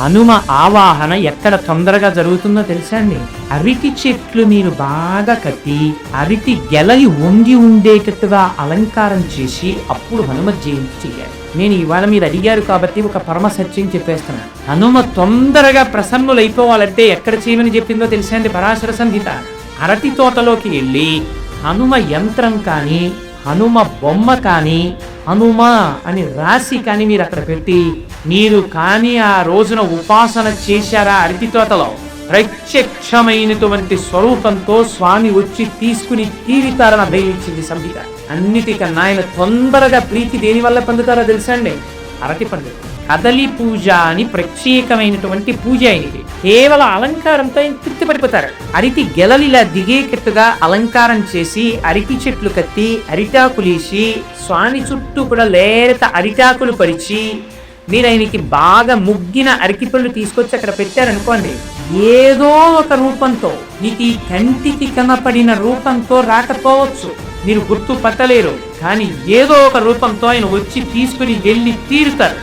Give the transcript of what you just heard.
హనుమ ఆవాహన ఎక్కడ తొందరగా జరుగుతుందో తెలుసా అండి? అరటి చెట్లు మీరు బాగా కట్టి అరటి గెలయి వంగి ఉండేటట్టుగా అలంకారం చేసి అప్పుడు హనుమ జయంతి చేయాలి. నేను ఇవాళ మీరు అడిగారు కాబట్టి ఒక పరమ సత్యం చెప్పేస్తున్నాను హనుమ తొందరగా ప్రసన్నులైపోవాలంటే ఎక్కడ చేయమని చెప్పిందో తెలుసా అండి పరాశర సంహిత? అరటి తోటలోకి వెళ్ళి హనుమ యంత్రం కానీ హనుమ బొమ్మ కానీ హనుమ అని రాసి కానీ మీరు అక్కడ పెట్టి మీరు కానీ ఆ రోజున ఉపాసన చేశారా అరటి తోటలో? ప్రత్యక్షమైనటువంటి స్వరూపంతో స్వామి వచ్చి తీసుకుని తీరితారని అభయించింది సంహిత. అన్నిటికన్నా ఆయన తొందరగా ప్రీతి దేని వల్ల పొందుతారో తెలుసా అండి? అరటి పండు. కదలి పూజ అని ప్రత్యేకమైనటువంటి పూజ అయినది కేవలం అలంకారంతో ఆయన తృప్తి పడిపోతారు. అరటి గెలలిలా దిగేటట్టుగా అలంకారం చేసి అరటి చెట్లు కత్తి అరిటాకులేసి స్వామి చుట్టూ కూడా లేత అరిటాకులు పరిచి మీరు ఆయనకి బాగా ముగ్గిన అరటిపళ్ళు తీసుకొచ్చి అక్కడ పెట్టారనుకోండి ఏదో ఒక రూపంతో నీకు ఈ కంటికి కనపడిన రూపంతో రాకపోవచ్చు. మీరు గుర్తు పట్టలేరు కానీ ఏదో ఒక రూపంతో ఆయన వచ్చి తీసుకుని వెళ్ళి తీరుతారు.